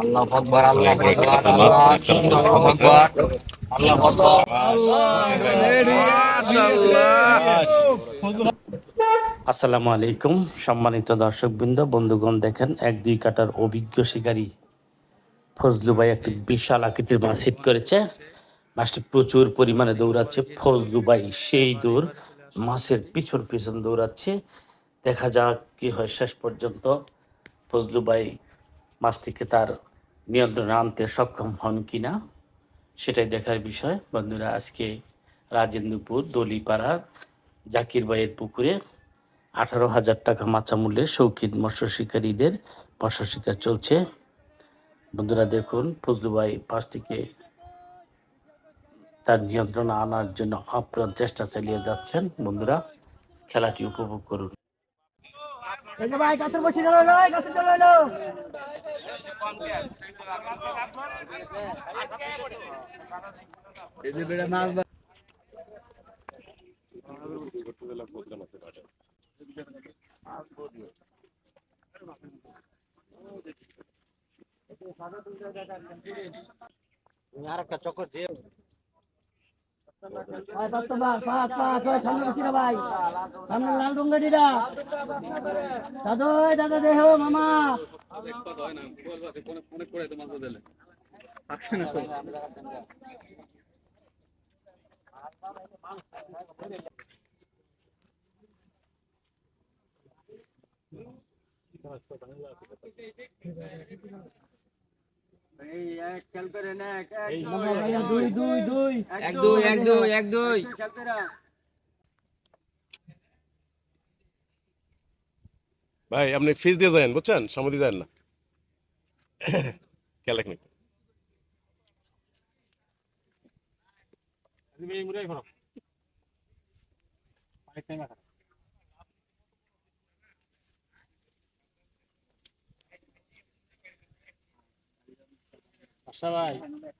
আল্লাহ আকবার আল্লাহ আকবার আল্লাহ আকবার আল্লাহ আকবার আসসালামু আলাইকুম সম্মানিত দর্শকবৃন্দ বন্ধুগণ দেখেন এক দুই কাটার অভিজ্ঞ শিকারী ফজলু ভাই একটি বিশাল আকৃতির মাছ হিট করেছে। মাছটি প্রচুর পরিমাণে দৌড়াচ্ছে ফজলু ভাই সেই দৌড় মাছের পিছন পিছন দৌড়াচ্ছে। দেখা যাক কি হয় শেষ পর্যন্ত ফজলু ভাই মাছটিকে তার নিয়ন্ত্রণে আনতে সক্ষম হন কিনা সেটাই দেখার বিষয়। বন্ধুরা, আজকে রাজেন্দ্রপুর, দলিপাড়া জাকির বাইয়ের পুকুরে আঠারো হাজার টাকা মাচা মূল্যে শৌখিন মৎস্য শিকারীদের মৎস্য শিকার চলছে। বন্ধুরা, দেখুন ফজলু ভাই পাঁচটিকে তার নিয়ন্ত্রণে আনার জন্য আপ্রাণ চেষ্টা চালিয়ে যাচ্ছেন। বন্ধুরা, খেলাটি উপভোগ করুন। এই যে ভাই গাছের বসে গেল লয় গাছের গেল লয় ভাই পাঁচ পাঁচ পাঁচ পাঁচ ভাই সামনে বসি না ভাই। সামনে লাল ডুঙ্গাডিরা দাদু। দাদা দেহ মামা। মামা ভাইয়া দুই দুই দুই এক দুই এক দুই এক দুই। ভাই আপনি ফিস দিয়ে যান বুঝছেন? সামনে যান না। খেয়াল রাখবেন আশা ভাই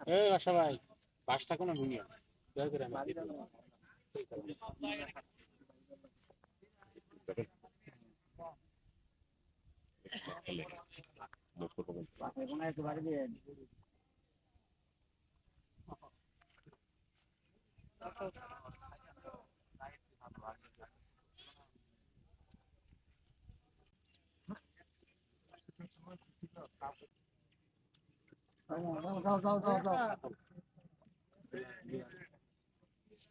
এ বাসা ভাই বাসটা কোনো ভুলিও দয়া করে আমি Thank হবে। যাও যাও যাও যাও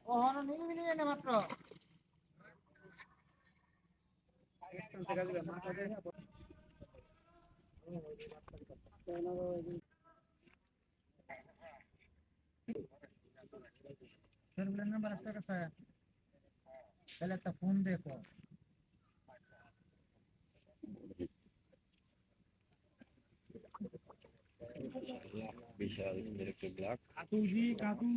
ও হন নিয়ে নিয়ে নে মাত্র নাম্বার আছে কাছে তাহলে একটা ফোন দেখো বিশাল একটা ব্ল্যাক কাকুজি কাকু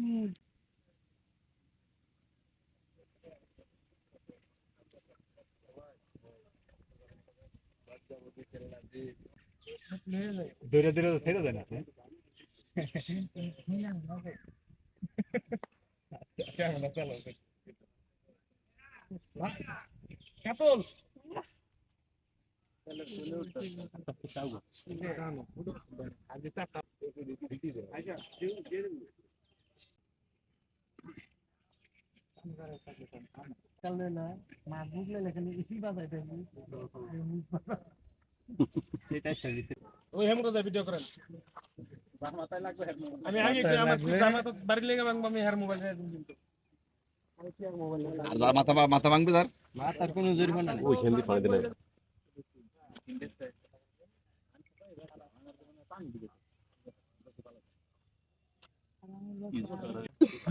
ধীরে ধীরে তো ছেড়ে আমি আগে আমার সুইচ আমার তো বাড়ি লেগে ভাঙবো আমি হের মোবাইল মাথা মাথা ভাঙবে তার? তার কোনো জরিমানা নেই। ওই হিন্দি পানি দিলে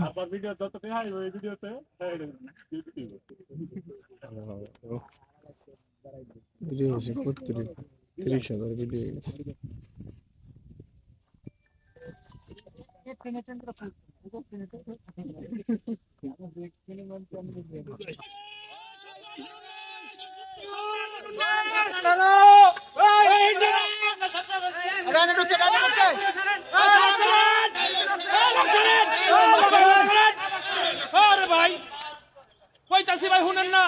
আবার ভিডিও যত হাই ওই ভিডিওতে ভিডিও আছে করতে তিরিশ হাজার ভিডিও গেছে আরে ভাই কইতাছি ভাই শুনেন না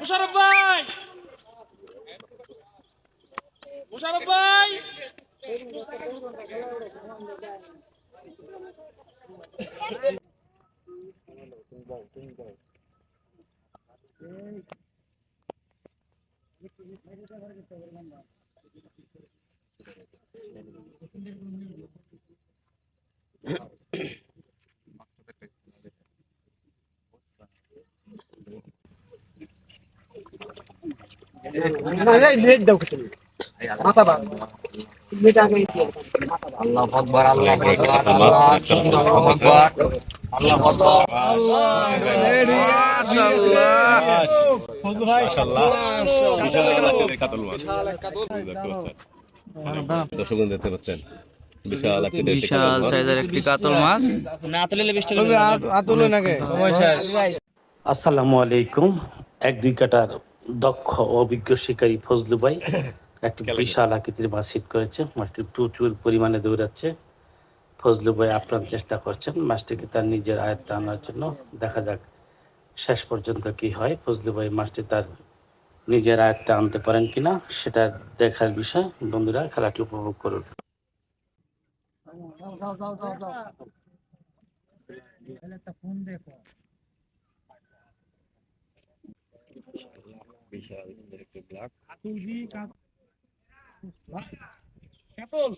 মুশারফ ভাই মুশারফ ভাই আল্লাহ আকবার আল্লাহ আকবার আল্লাহ আকবার আল্লাহ আকবার মাশাআল্লাহ বিশাল আকারের পাচ্ছেন দর্শক দেখতে পাচ্ছেন বিশাল আকারের একটি কাতল মাছ। সাইজের একটি কাতল মাছ। আতুলে নাকি? আসসালামু আলাইকুম। এক দুই কাটার দক্ষ অভিজ্ঞ শিকারী ফজলু ভাই একটি বিশাল আকৃতির মাছ হিট করেছে। মাছটি প্রচুর পরিমাণে দৌড়াচ্ছে। ফজলু ভাই আপ্রাণ চেষ্টা করছেন। মাছটিকে তার নিজের আয়ত্তে আনার জন্য। দেখা যাক শেষ পর্যন্ত কি হয়। ফজলু ভাই মাছটি তার নিজের আয়ত্তে আনতে পারেন কিনা সেটা দেখার বিষয়। বন্ধুরা খেলাটি উপভোগ করুন। কাতল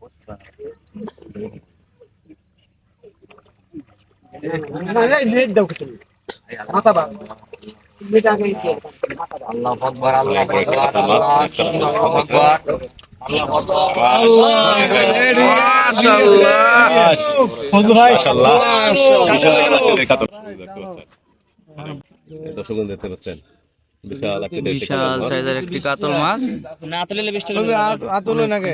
আল্লাহ আল্লাহ আকবার আল্লাহ আকবার। দর্শক দেখতে পাচ্ছেন বিশাল আকারের একটি কাতল মাছ। সাইজের একটি কাতল নাকি